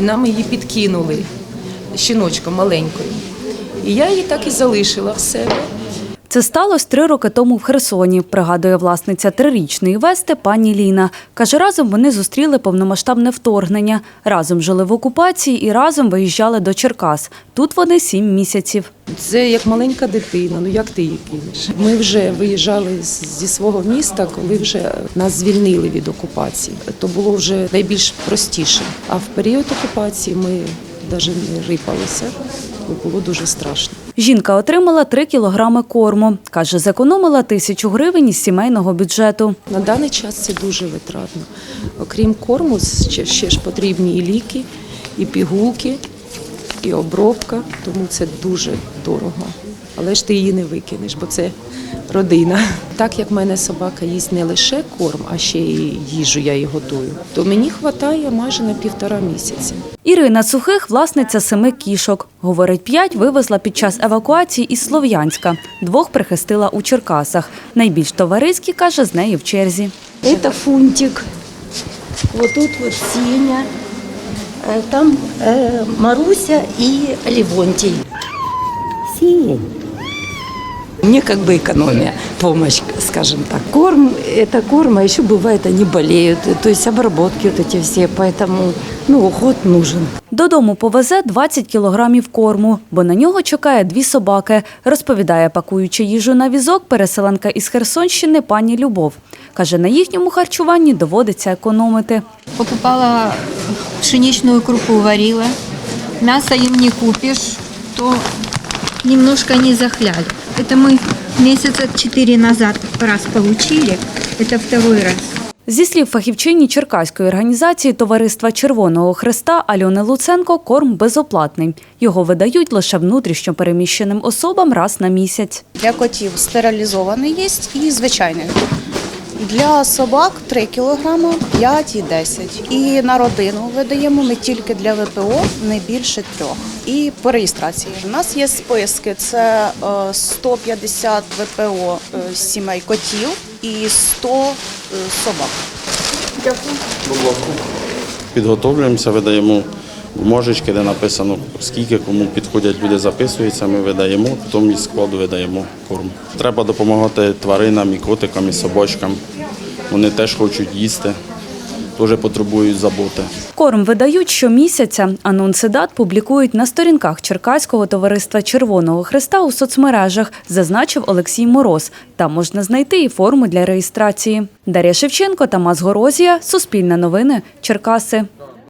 і нам її підкинули щіночком маленькою. І я її так і залишила в себе. Це сталося три роки тому в Херсоні, пригадує власниця трирічної вести пані Ліна. Каже, разом вони зустріли повномасштабне вторгнення, разом жили в окупації і разом виїжджали до Черкас. Тут вони сім місяців. Це як маленька дитина. Ну як ти її кинеш? Ми вже виїжджали зі свого міста, коли вже нас звільнили від окупації. То було вже найбільш простіше. А в період окупації ми навіть не рипалися, бо було дуже страшно. Жінка отримала три кілограми корму. Каже, зекономила тисячу гривень із сімейного бюджету. На даний час це дуже витратно. Окрім корму, ще, ще ж потрібні і ліки, і пігулки, і обробка, тому це дуже дорого Але ж ти її не викинеш, бо це родина. Так як в мене собака їсть не лише корм, а ще й їжу я їй готую, то мені вистачає майже на півтора місяці. Ірина Сухих – власниця семи кішок. Говорить, п'ять вивезла під час евакуації із Слов'янська. Двох прихистила у Черкасах. Найбільш товариські, каже, з нею в черзі. Это фунтик. Вот тут вот Сеня. Э, Там э, Маруся и Левонтий. Сень. Мне как бы экономия, помощь, скажем так. Корм – это корм, а еще бывает они болеют, то есть обработки вот эти все, поэтому ну, уход нужен. Додому повезе 20 кілограмів корму, бо на нього чекає дві собаки, розповідає, пакуючи їжу на візок, переселенка із Херсонщини пані Любов. Каже, на їхньому харчуванні доводиться економити. покупала пшеничную крупу, варила. Мясо им не купишь, то немножко не захляли. Это мы месяца четыре назад раз получили. Это второй раз. Зі слів фахівчині Черкаської організації Товариства Червоного Хреста Альони Луценко, корм безоплатний. Його видають лише внутрішньо переміщеним особам раз на місяць. Для котів стерилізований є і звичайний. Для собак 3 кг, 5 і 10. І на родину видаємо ми тільки для ВПО не більше трьох. І по реєстрації. У нас є списки: це е, 150 ВПО е, сімей котів і 100 е, собак. Підготовлюємося, видаємо бумажечки, де написано, скільки кому підходять, люди записуються, ми видаємо, потім із складу видаємо корм. Треба допомагати тваринам, і котикам, і собачкам. Вони теж хочуть їсти, теж потребують заботи. Корм видають щомісяця. Анонси дат публікують на сторінках Черкаського товариства Червоного Хреста у соцмережах, зазначив Олексій Мороз. Там можна знайти і форму для реєстрації. Дар'я Шевченко, Тамас Горозія, Суспільне новини, Черкаси.